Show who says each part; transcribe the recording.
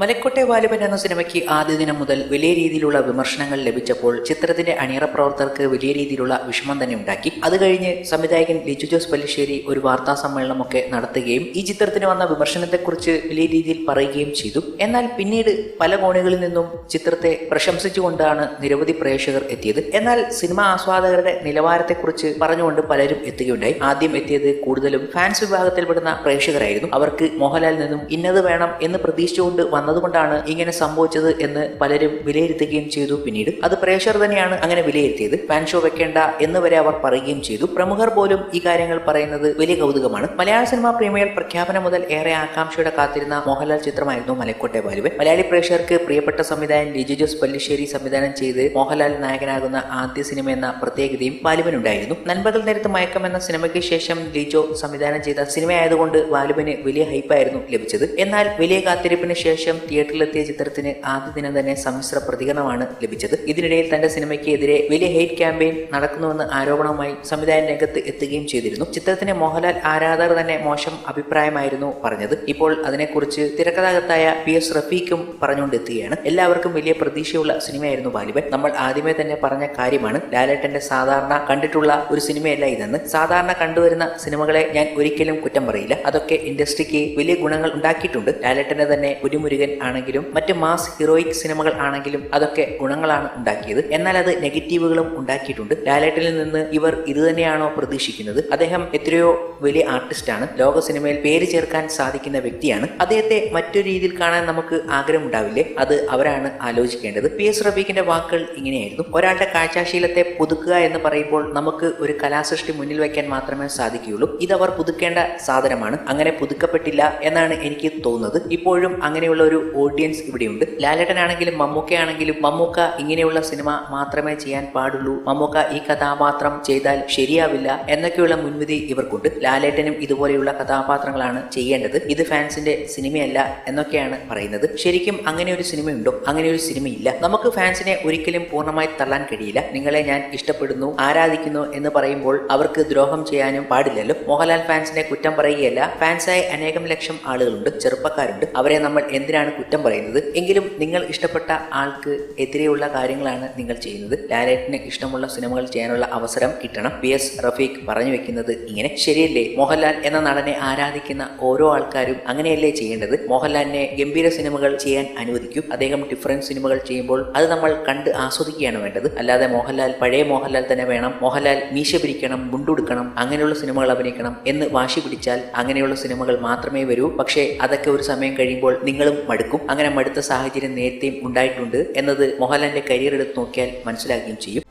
Speaker 1: മലക്കോട്ടെ വാലിബൻ എന്ന സിനിമയ്ക്ക് ആദ്യ ദിനം മുതൽ വലിയ രീതിയിലുള്ള വിമർശനങ്ങൾ ലഭിച്ചപ്പോൾ ചിത്രത്തിന്റെ അണിയറ പ്രവർത്തകർക്ക് വലിയ രീതിയിലുള്ള വിഷമം തന്നെ ഉണ്ടാക്കി. അത് കഴിഞ്ഞ് സംവിധായകൻ ലിജു ജോസ് പല്ലിശ്ശേരി ഒരു വാർത്താ സമ്മേളനമൊക്കെ നടത്തുകയും ഈ ചിത്രത്തിന് വന്ന വിമർശനത്തെക്കുറിച്ച് വലിയ രീതിയിൽ പറയുകയും ചെയ്തു. എന്നാൽ പിന്നീട് പല കോണുകളിൽ നിന്നും ചിത്രത്തെ പ്രശംസിച്ചുകൊണ്ടാണ് നിരവധി പ്രേക്ഷകർ എത്തിയത്. എന്നാൽ സിനിമ ആസ്വാദകരുടെ നിലവാരത്തെക്കുറിച്ച് പറഞ്ഞുകൊണ്ട് പലരും എത്തുകയുണ്ടായി. ആദ്യം എത്തിയത് കൂടുതലും ഫാൻസ് വിഭാഗത്തിൽപ്പെടുന്ന പ്രേക്ഷകരായിരുന്നു. അവർക്ക് മോഹൻലാലിൽ നിന്നും ഇന്നത് വേണം എന്ന് പ്രതീക്ഷിച്ചുകൊണ്ട് വന്നതുകൊണ്ടാണ് ഇങ്ങനെ സംഭവിച്ചത് എന്ന് പലരും വിലയിരുത്തുകയും ചെയ്തു പിന്നീട്. അത് പ്രേക്ഷകർ തന്നെയാണ് അങ്ങനെ വിലയിരുത്തിയത്. ഫാൻ ഷോ വെക്കേണ്ട എന്ന് വരെ അവർ പറയുകയും ചെയ്തു. പ്രമുഖർ പോലും ഈ കാര്യങ്ങൾ പറയുന്നത് വലിയ കൗതുകമാണ്. മലയാള സിനിമാ പ്രീമിയർ പ്രഖ്യാപനം മുതൽ ഏറെ ആകാംക്ഷയോടെ കാത്തിരുന്ന മോഹൻലാൽ ചിത്രമായിരുന്നു മലക്കോട്ടെ ബാലുവൻ മലയാളി പ്രേക്ഷകർക്ക് പ്രിയപ്പെട്ട സംവിധായകൻ ലിജു ജോസ് പല്ലിശ്ശേരി സംവിധാനം ചെയ്ത് മോഹൻലാൽ നായകനാകുന്ന ആദ്യ സിനിമ എന്ന പ്രത്യേകതയും ബാലുവനുണ്ടായിരുന്നു നൻപകൽ നേരത്ത് മയക്കം എന്ന സിനിമയ്ക്ക് ശേഷം ലിജോ സംവിധാനം ചെയ്ത സിനിമയായതുകൊണ്ട് ബാലുവിന് വലിയ ഹൈപ്പായിരുന്നു ലഭിച്ചത്. എന്നാൽ വലിയ കാത്തിരിപ്പിന് ശേഷം തിയേറ്ററിലെത്തിയ ചിത്രത്തിന് ആദ്യ ദിനം തന്നെ സമ്മിശ്ര പ്രതികരണമാണ് ലഭിച്ചത്. ഇതിനിടയിൽ തന്റെ സിനിമയ്ക്കെതിരെ വലിയ ഹെയ്റ്റ് ക്യാമ്പയിൻ നടക്കുന്നുവെന്ന് ആരോപണവുമായി സംവിധായകൻ രംഗത്ത് എത്തുകയും ചെയ്തിരുന്നു. ചിത്രത്തിന് മോഹൻലാൽ ആരാധകർ തന്നെ മോശം അഭിപ്രായമായിരുന്നു പറഞ്ഞത്. ഇപ്പോൾ അതിനെക്കുറിച്ച് തിരക്കഥാകൃത്തായ പി എസ് റഫീഖും പറഞ്ഞുകൊണ്ടെത്തുകയാണ്. എല്ലാവർക്കും വലിയ പ്രതീക്ഷയുള്ള സിനിമയായിരുന്നു ബാലിബൻ നമ്മൾ ആദ്യമേ തന്നെ പറഞ്ഞ കാര്യമാണ് ലാലേട്ടന്റെ സാധാരണ കണ്ടിട്ടുള്ള ഒരു സിനിമയല്ല ഇതെന്ന്. സാധാരണ കണ്ടുവരുന്ന സിനിമകളെ ഞാൻ ഒരിക്കലും കുറ്റം പറയില്ല. അതൊക്കെ ഇൻഡസ്ട്രിക്ക് വലിയ ഗുണങ്ങൾ ഉണ്ടാക്കിയിട്ടുണ്ട്. ലാലേട്ടനെ തന്നെ പുലിമുരുകൻ ആണെങ്കിലും മറ്റ് മാസ് ഹീറോയിക് സിനിമകൾ ആണെങ്കിലും അതൊക്കെ ഗുണങ്ങളാണ് ഉണ്ടാക്കിയത്. എന്നാൽ അത് നെഗറ്റീവുകളും ഉണ്ടാക്കിയിട്ടുണ്ട്. ലാലേട്ടിൽ നിന്ന് ഇവർ ഇത് തന്നെയാണോ പ്രതീക്ഷിക്കുന്നത്? അദ്ദേഹം എത്രയോ വലിയ ആർട്ടിസ്റ്റാണ് ലോക സിനിമയിൽ പേര് ചേർക്കാൻ സാധിക്കുന്ന വ്യക്തിയാണ്. അദ്ദേഹത്തെ മറ്റൊരു രീതിയിൽ കാണാൻ നമുക്ക് ആഗ്രഹം ആഗ്രഹമുണ്ടാവില്ലേ? അത് അവരാണ് ആലോചിക്കേണ്ടത്. പി എസ് റഫീഖിന്റെ വാക്കുകൾ ഇങ്ങനെയായിരുന്നു. ഒരാളുടെ കാഴ്ചാശീലത്തെ പുതുക്കുക എന്ന് പറയുമ്പോൾ നമുക്ക് ഒരു കലാസൃഷ്ടി മുന്നിൽ വയ്ക്കാൻ മാത്രമേ സാധിക്കുകയുള്ളൂ. ഇത് അവർ പുതുക്കേണ്ട സാധനമാണ്. അങ്ങനെ പുതുക്കപ്പെട്ടില്ല എന്നാണ് എനിക്ക് തോന്നുന്നത്. ഇപ്പോഴും അങ്ങനെയുള്ള ഒരു ഓഡിയൻസ് ഇവിടെയുണ്ട്. ലാലേട്ടനാണെങ്കിലും മമ്മൂക്കയാണെങ്കിലും മമ്മൂക്ക ഇങ്ങനെയുള്ള സിനിമ മാത്രമേ ചെയ്യാൻ പാടുള്ളൂ. മമ്മൂക്ക ഈ കഥാപാത്രം ചെയ്താൽ ശരിയാവില്ല എന്നൊക്കെയുള്ള മുൻവിധി ഇവർക്കുണ്ട്. ലാലേട്ടനും ഇതുപോലെയുള്ള കഥാപാത്രങ്ങളാണ് ചെയ്യേണ്ടത്. ഇത് ഫാൻസിന്റെ സിനിമയല്ല എന്നൊക്കെയാണ് പറയുന്നത്. ശരിക്കും അങ്ങനെ ഒരു സിനിമയുണ്ടോ? അങ്ങനെ ഒരു സിനിമയില്ല. നമുക്ക് ഫാൻസിനെ ഒരിക്കലും പൂർണമായി തള്ളാൻ കഴിയില്ല. നിങ്ങളെ ഞാൻ ഇഷ്ടപ്പെടുന്നു ആരാധിക്കുന്നു എന്ന് പറയുമ്പോൾ അവർക്ക് ദ്രോഹം ചെയ്യാനും പാടില്ലല്ലോ. മോഹൻലാൽ ഫാൻസിനെ കുറ്റം പറയുകയല്ല. ഫാൻസായി അനേകം ലക്ഷം ആളുകളുണ്ട് ചെറുപ്പക്കാരുണ്ട്. അവരെ നമ്മൾ എന്തിനാണ് കുറ്റം പറയുന്നത്? എങ്കിലും നിങ്ങൾ ഇഷ്ടപ്പെട്ട ആൾക്ക് എതിരെയുള്ള കാര്യങ്ങളാണ് നിങ്ങൾ ചെയ്യുന്നത്. ലാലേട്ടിന് ഇഷ്ടമുള്ള സിനിമകൾ ചെയ്യാനുള്ള അവസരം കിട്ടണം. പി എസ് റഫീഖ് പറഞ്ഞു വെക്കുന്നത് ഇങ്ങനെ. ശരിയല്ലേ? മോഹൻലാൽ എന്ന നടനെ ആരാധിക്കുന്ന ഓരോ ആൾക്കാരും അങ്ങനെയല്ലേ ചെയ്യേണ്ടത്? മോഹൻലാലിനെ ഗംഭീര സിനിമകൾ ചെയ്യാൻ അനുവദിക്കും. അദ്ദേഹം ഡിഫറന്റ് സിനിമകൾ ചെയ്യുമ്പോൾ അത് നമ്മൾ കണ്ട് ആസ്വദിക്കുകയാണ് വേണ്ടത്. അല്ലാതെ മോഹൻലാൽ പഴയ മോഹൻലാൽ തന്നെ വേണം. മോഹൻലാൽ മീശ പിരിക്കണം മുണ്ടുടുക്കണം അങ്ങനെയുള്ള സിനിമകൾ അഭിനയിക്കണം എന്ന് വാശി പിടിച്ചാൽ അങ്ങനെയുള്ള സിനിമകൾ മാത്രമേ വരൂ. പക്ഷേ അതൊക്കെ ഒരു സമയം കഴിയുമ്പോൾ നിങ്ങളും മടുക്കും. അങ്ങനെ മടുത്ത സാഹചര്യം നേരത്തെയും ഉണ്ടായിട്ടുണ്ട് എന്നത് മോഹൻലാലിന്റെ കരിയർ എടുത്ത് നോക്കിയാൽ മനസ്സിലാക്കുകയും ചെയ്യും.